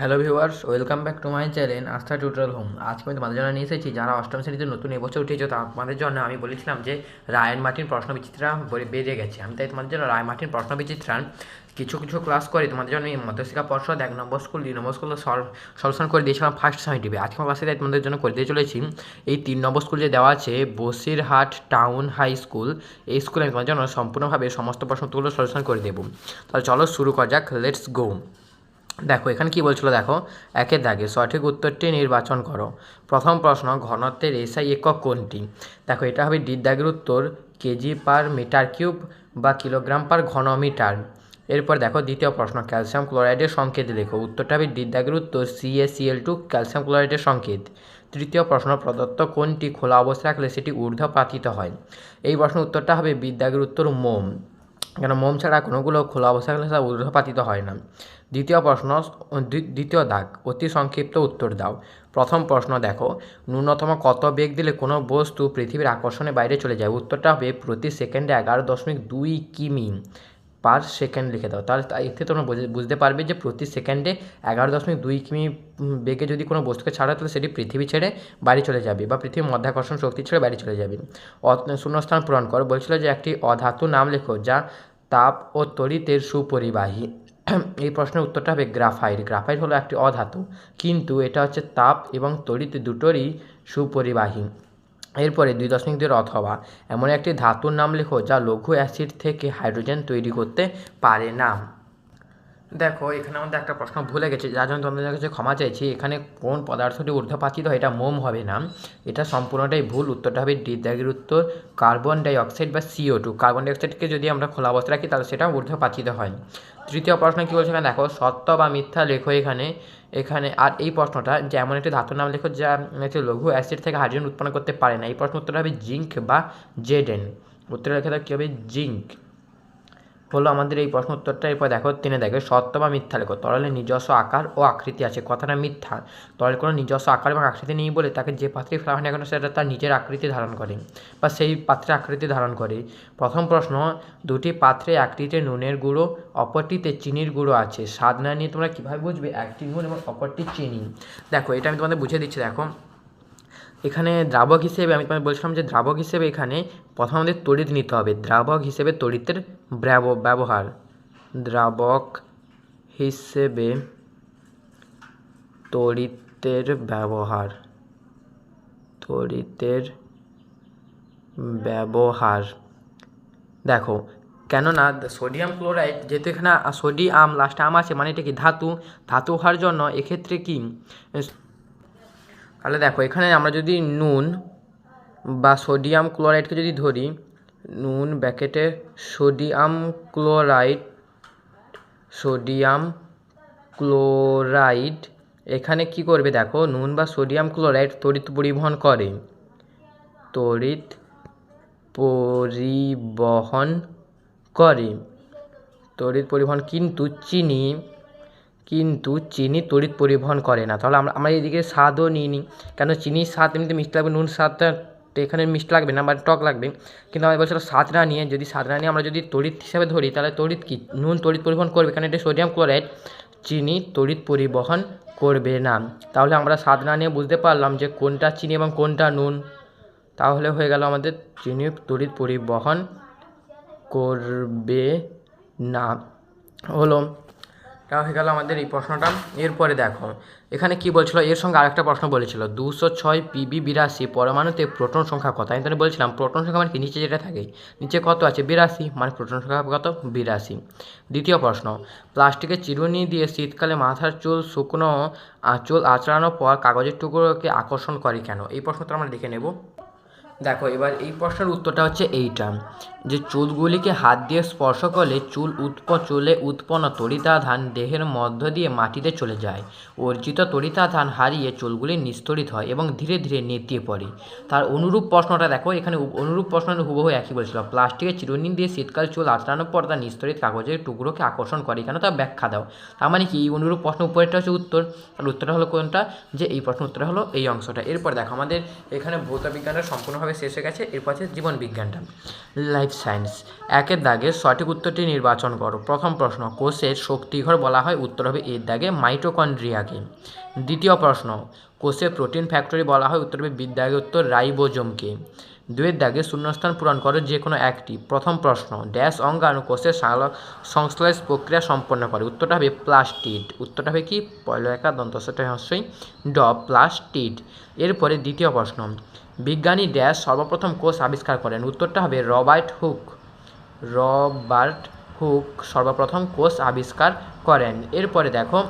Hello viewers, welcome back to my channel Astha tutorial home. আজকে আমি তোমাদের জন্য নিয়ে এসেছি, যারা অষ্টম শ্রেণীতে নতুন এবছর উঠেছে তোমাদের জন্য আমি বলেছিলাম যে রায়ন মার্টিন প্রশ্ন বিচিত্রা বেড়ে গেছে। আমি তাই তোমাদের জন্য রায় মার্টিন প্রশ্ন বিচিত্রার কিছু কিছু ক্লাস করে তোমাদের জন্য এই মধ্যশিক্ষা পর্ষদ এক নম্বর স্কুল দুই নম্বর স্কুল সলিউশন করে দিয়েছিলাম ফার্স্ট সাইন্টিফিক আজকে ক্লাসে তাই তোমাদের জন্য করে দিয়ে চলেছি, এই তিন নম্বর স্কুল যে দেওয়া আছে, বসিরহাট টাউন হাই স্কুল এই স্কুলে আমি তোমাদের জন্য সম্পূর্ণভাবে সমস্ত প্রশ্নগুলো সলিউশন করে দেবো। তাহলে চলো শুরু করা যাক লেটস গো দেখো, এখানে কি বলছিল দেখো? একের দাগে সঠিক উত্তরটি নির্বাচন করো। প্রথম প্রশ্ন, ঘনত্বের এসআই একক কোনটি? দেখো, এটা হবে ডির দাগের উত্তর কেজি পার মিটার কিউব বা কিলোগ্রাম পার ঘনমিটার। এরপর দেখো, দ্বিতীয় প্রশ্ন ক্যালসিয়াম ক্লোরাইডের সংকেত লেখো। উত্তরটা হবে ডির দাগের উত্তর সিএসিএল টু ক্যালসিয়াম ক্লোরাইডের সংকেত। তৃতীয় প্রশ্ন, প্রদত্ত কোনটি খোলা অবস্থায় রাখলে সেটি ঊর্ধ্বপাতিত হয়? এই প্রশ্নের উত্তরটা হবে বিদ্যাগের উত্তর মোম। কেন মোম ছাড়া কোনোগুলো খোলা অবস্থায় সেটা ঊর্ধ্বপাতিত হয় না। দ্বিতীয় প্রশ্ন দ্বিতীয় দাগ, অতি সংক্ষিপ্ত উত্তর দাও। প্রথম প্রশ্ন দেখো, ন্যূনতম কত বেগ দিলে কোনো বস্তু পৃথিবীর আকর্ষণে বাইরে চলে যায়? উত্তরটা হবে প্রতি সেকেন্ডে এগারো দশমিক দুই কিমি। পার সেকেন্ড লিখে দাও। তাহলে এতে তোমরা বুঝতে পারবে যে প্রতি সেকেন্ডে এগারো দশমিক দুই কিমি বেগে যদি কোনো বস্তুকে ছাড়া, তাহলে সেটি পৃথিবী ছেড়ে বাড়ি চলে যাবে বা পৃথিবীর মধ্যাকর্ষণ শক্তি ছেড়ে বাড়ি চলে যাবে। শূন্যস্থান পূরণ করো। বলছিল যে একটি অধাতু নাম লেখো, যা তাপ ও তড়িতের সুপরিবাহী। এই প্রশ্নের উত্তরটা হবে গ্রাফাইট। গ্রাফাইট হলো একটি অধাতু, কিন্তু এটা হচ্ছে তাপ এবং তড়িৎ দুটোরই সুপরিবাহী। এরপরে দুই দশমিক দুই অথবা এমন একটি ধাতুর নাম লেখো যা লঘু অ্যাসিড থেকে হাইড্রোজেন তৈরি করতে পারে না। দেখো, এখানে আমাদের একটা প্রশ্ন ভুলে গেছে, যার জন্য তোমাদের কাছে ক্ষমা চাইছি। এখানে কোন পদার্থটি ঊর্ধ্বপাতিত হয় এটা মোম হবে না। এটা সম্পূর্ণটাই ভুল, উত্তরটা হবে ডি দাগের উত্তর কার্বন ডাইঅক্সাইড বা সিও টু। কার্বন ডাইঅক্সাইডকে যদি আমরা খোলা অবস্থা রাখি, তাহলে সেটা ঊর্ধ্বপাতিত হয়। তৃতীয় প্রশ্ন কী বলছে এখানে? দেখো, সত্য বা মিথ্যা লেখো এখানে। এখানে, আর এই প্রশ্নটা যেমন একটি ধাতুর নাম লেখো যা হচ্ছে লঘু অ্যাসিড থেকে হাইড্রোজেন উৎপন্ন করতে পারে না। এই প্রশ্ন উত্তরটা হবে জিঙ্ক বা জেডেন। উত্তরে লেখা কী হবে? জিঙ্ক। হলো আমাদের এই প্রশ্ন উত্তরটা, এরপর দেখো, তিনি দেখে, সত্য বা মিথ্যা লেখো। তরলের নিজস্ব আকার ও আকৃতি আছে। কথাটা মিথ্যা। তরলের কোনো নিজস্ব আকার এবং আকৃতি নেই বলে তাকে যে পাত্রে ফেলা হয় না কেন সেটা তার নিজের আকৃতি ধারণ করে বা সেই পাত্রে আকৃতি ধারণ করে। প্রথম প্রশ্ন, দুটি পাত্রে একটিতে নুনের গুঁড়ো, অপরটিতে চিনির গুঁড়ো আছে। স্বাদ না নিয়ে তোমরা কীভাবে বুঝবে? একটি নুন এবং অপরটি চিনি। দেখো, এটা আমি তোমাদের বুঝিয়ে দিচ্ছি, দেখো। এখানে দ্রাবক হিসেবে আমি তোমায় বলছিলাম যে দ্রাবক হিসেবে এখানে প্রথম আমাদের তড়িৎ নিতে হবে। দ্রাবক হিসেবে তড়িতের ব্যবহার। দ্রাবক হিসেবে তড়িতের ব্যবহার। তড়িতের ব্যবহার। দেখো, কেননা সোডিয়াম ক্লোরাইড যেহেতু এখানে সোডিয়াম, লাস্টে আম আছে মানে এটা কি ধাতু? ধাতু হওয়ার জন্য এক্ষেত্রে কি? তাহলে দেখো, এখানে আমরা যদি নুন বা সোডিয়াম ক্লোরাইডকে যদি ধরি, নুন ব্যাকেটে সোডিয়াম ক্লোরাইড সোডিয়াম ক্লোরাইড, এখানে কি করবে দেখো, নুন বা সোডিয়াম ক্লোরাইড তড়িৎ পরিবহন করে। তড়িৎ পরিবহন করে। তড়িৎ পরিবহন কিন্তু চিনি কিন্তু চিনি তড়িৎ পরিবহন করে না। তাহলে আমরা আমরা এদিকে স্বাদও নিই নি। কেন চিনির স্বাদ এমনিতে মিষ্টি লাগবে, নুন স্বাদটা এখানে মিষ্টি লাগবে না বা টক লাগবে। কিন্তু আমি বলছিলাম স্বাদ না নিয়ে, যদি স্বাদ না নিয়ে আমরা যদি তড়িৎ হিসাবে ধরি, তাহলে তড়িৎ কী? নুন তড়িৎ পরিবহন করবে, কারণ এটা সোডিয়াম ক্লোরাইড। চিনি তড়িৎ পরিবহন করবে না। তাহলে আমরা স্বাদ না নিয়ে বুঝতে পারলাম যে কোনটা চিনি এবং কোনটা নুন। তাহলে হয়ে গেল আমাদের চিনি তড়িৎ পরিবহন করবে না। হলো এটা হয়ে গেল আমাদের এই প্রশ্নটা। এরপরে দেখো, এখানে কি বলছিল? এর সঙ্গে আরেকটা প্রশ্ন বলেছিল দুশো ছয় পিবি বিরাশি পরমাণুতে প্রোটন সংখ্যা কত? আমি তাহলে বলছিলাম, প্রোটন সংখ্যা মানে কি? নিচে যেটা থাকে, নিচে কত আছে? বিরাশি মানে প্রোটন সংখ্যা কত? বিরাশি। দ্বিতীয় প্রশ্ন, প্লাস্টিকের চিরুনি দিয়ে শীতকালে মাথার চুল শুকনো চুল আঁচড়ানোর পর কাগজের টুকরোকে আকর্ষণ করে কেন? এই প্রশ্নটা আমরা দেখে নেব। দেখো, এবার এই প্রশ্নের উত্তরটা হচ্ছে এইটা, যে চুলগুলিকে হাত দিয়ে স্পর্শ করলে চুল উৎপ চুলে উৎপন্ন তড়িতাধান দেহের মধ্য দিয়ে মাটিতে চলে যায়। অর্জিত তড়িতাধান হারিয়ে চুলগুলি নিস্তরিত হয় এবং ধীরে ধীরে নেতিয়ে পড়ে। তার অনুরূপ প্রশ্নটা দেখো, এখানে অনুরূপ প্রশ্ন হুবহু একই বলেছিল। প্লাস্টিকের চিরুনি দিয়ে শীতকাল চুল আঁচড়ানোর পর তার নিস্তরিত কাগজের টুকরোকে আকর্ষণ করে এখানে তার ব্যাখ্যা দাও। তার মানে কি, এই অনুরূপ প্রশ্ন উপরেরটা হচ্ছে উত্তর। আর উত্তরটা হলো কোনটা? যে এই প্রশ্ন উত্তরটা হলো এই অংশটা। এরপর দেখো, আমাদের এখানে ভৌত বিজ্ঞানের সম্পূর্ণভাবে সম্পূর্ণভাবে শেষ হয়ে গেছে। এরপর আছে জীবন বিজ্ঞানটা। লাইফ সায়েন্স একের দাগে সঠিক উত্তরটি নির্বাচন করো। প্রথম প্রশ্ন, কোষের শক্তিঘর বলা হয়, উত্তর হবে এর দাগে মাইটোকন্ড্রিয়াকে দ্বিতীয় প্রশ্ন কোষের প্রোটিন ফ্যাক্টরি বলা হয় উত্তর বিদ্যাগে উত্তর রাইবোজোমকে। দুয়ের দাগে শূন্যস্থান পূরণ করো যে কোনো একটি। প্রথম প্রশ্ন, ড্যাশ অঙ্গাণু কোষের সংশ্লেষ প্রক্রিয়া সম্পন্ন করে। উত্তরটা হবে প্লাস্টিড। উত্তরটা হবে কি? পয়লা একা দন্তস্বটা হস্যই ড, প্লাস্টিড। এরপরে দ্বিতীয় প্রশ্ন, বিজ্ঞানী ড্যাশ সর্বপ্রথম কোষ আবিষ্কার করেন। উত্তরটা হবে রবার্ট হুক। রবার্ট হুক সর্বপ্রথম কোষ আবিষ্কার করেন। এরপরে দেখো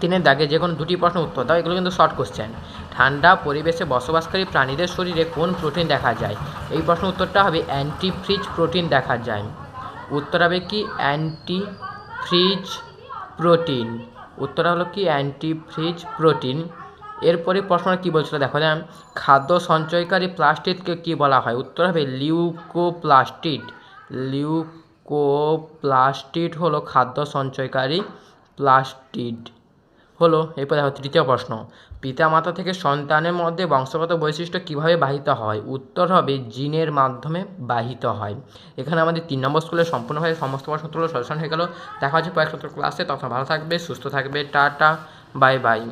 তিনের দাগে যে কোনো দুটি প্রশ্ন উত্তর দাও, এগুলো কিন্তু শর্ট কোশ্চেন ঠান্ডা পরিবেশে বসবাসকারী প্রাণীদের শরীরে কোন প্রোটিন দেখা যায়? এই প্রশ্ন উত্তরটা হবে অ্যান্টিফ্রিজ প্রোটিন দেখা যায়। উত্তর হবে কি অ্যান্টিফ্রিজ প্রোটিন উত্তরটা হলো কি অ্যান্টিফ্রিজ প্রোটিন এরপরে প্রশ্নটা কী বলছিল? দেখো খাদ্য সঞ্চয়কারী প্লাস্টিককে কী বলা হয়? উত্তর হবে লিউকোপ্লাস্টিড লিউকোপ্লাস্টিড হলো খাদ্য সঞ্চয়কারী প্লাস্টিড। হলো, এরপর দেখো তৃতীয় প্রশ্ন। পিতামাতা থেকে সন্তানের মধ্যে বংশগত বৈশিষ্ট্য কীভাবে বাহিত হয়? উত্তর হবে জিনের মাধ্যমে বাহিত হয়। এখানে আমাদের তিন নম্বর স্কুলে সম্পূর্ণভাবে সমস্ত প্রশ্নগুলো সলিউশন হয়ে গেল। দেখা হচ্ছে পরের ক্লাসে তখন ভালো থাকবে, সুস্থ থাকবে, টাটা বাই বাই